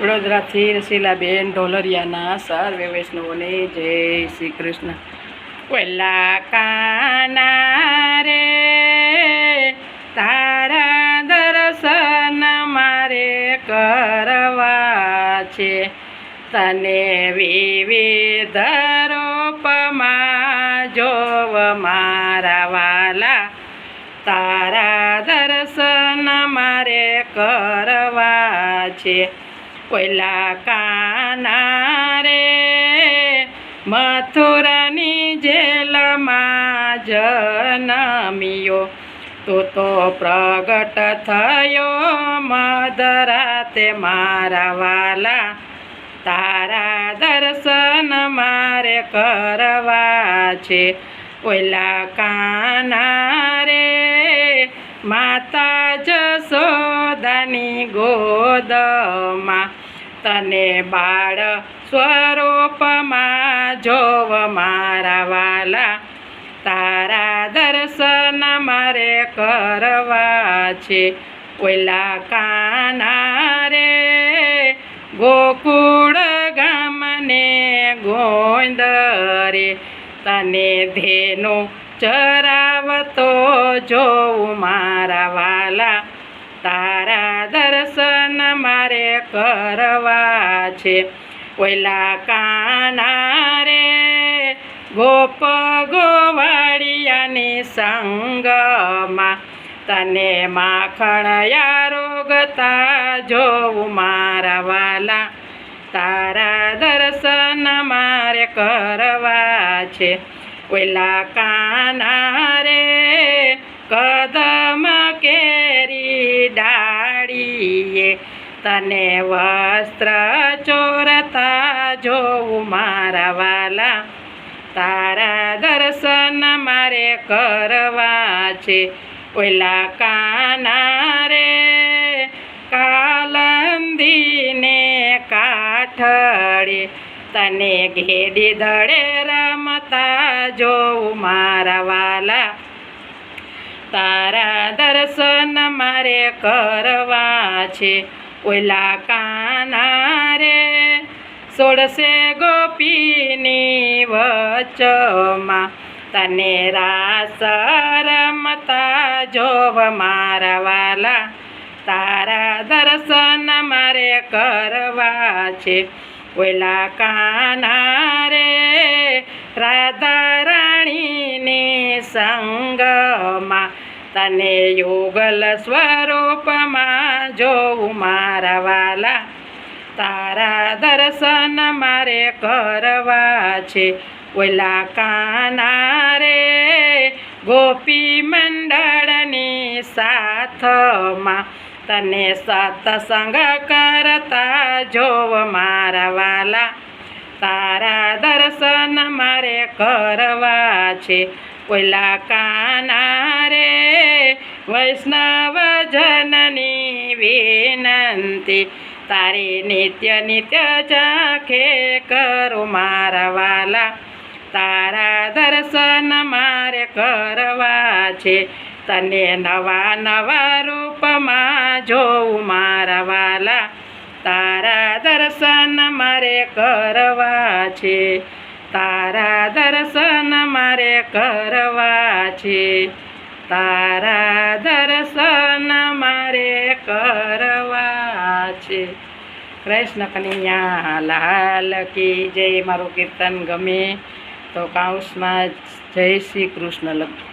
વડોદરાથી રસીલાબેન ઢોલરિયાના સર્વે વૈષ્ણવોને જય શ્રી કૃષ્ણ. પહેલા કાના રે, તારા દર્શન મારે કરવા છે. તને વિવિધ રૂપમાં જોવ મારા વાલા. તારા દર્શન મારે કરવા છે. પહેલા કાના રે મથુરાની જેલમાં જનમિયો. તું તો પ્રગટ થયો મધરાતે મારા વાલા. તારા દર્શન મારે કરવા છે. ઓલા કાના રે માતા જસોદાની ગોદમાં તને બાળ સ્વરૂપમાં જોવ મારા વાલા. તારા દર્શન મારે કરવા છે. ઓલા કાના રે, ગોકુળ ગામને ગોંદરે તને ધેનો ચરાવતો જોઉં મારા વાલા. તારા દર્શન મારે કરવા છે. ઓલા કાના રે, ગોપ ગોવાળિયાની સંગમાં તને માખણ યારોગતા જોઉં મારા વાલા. તારા દર્શન મારે કરવા છે. ઓલા કાના રે, કદમ કેરી ડાળીએ તને વસ્ત્ર ચોરતા જોઉં મારા વાલા. તારા દર્શન મારે કરવા છે. ઓલા કાના રે, કાલંદીને કાઠડે તને ઘેડી દડે રમતા જોઉં મારા વાલા. તારા દર્શન મારે કરવા છે ઓલા કાના રે. સોળસે ગોપીની વચમાં તને રાસ રમતા જોવ મારા વાલા. તારા દર્શન મારે કરવા છે ઓલા કાના રે. રાધા રાણીની સંગમાં તને યુગલ સ્વરૂપમાં જોઉં મારા વાલા. તારા દર્શન મારે કરવા છે. ઓલા કાના રે, ગોપી મંડળની સાથમાં તને સત્સંગ કરતા જોવ મારા વાલા. તારા દર્શન મારે કરવા છે. ઓલા કાના રે, વૈષ્ણવ જનની વિનંતી. તારી નિત્ય નિત્ય ચાખે કરું મારા વાલા. તારા દર્શન મારે કરવા છે. તને નવા નવા રૂપમાં જોઉં મારા વાલા. તારા દર્શન મારે કરવા છે. તારા દર્શન મારે કરવા છે. તારા દર્શન મારે કરવા છે. કૃષ્ણ કનૈયા, લાલ કી જય. મારું કીર્તન ગમે તો કાંસમાં જય શ્રી કૃષ્ણ લખ.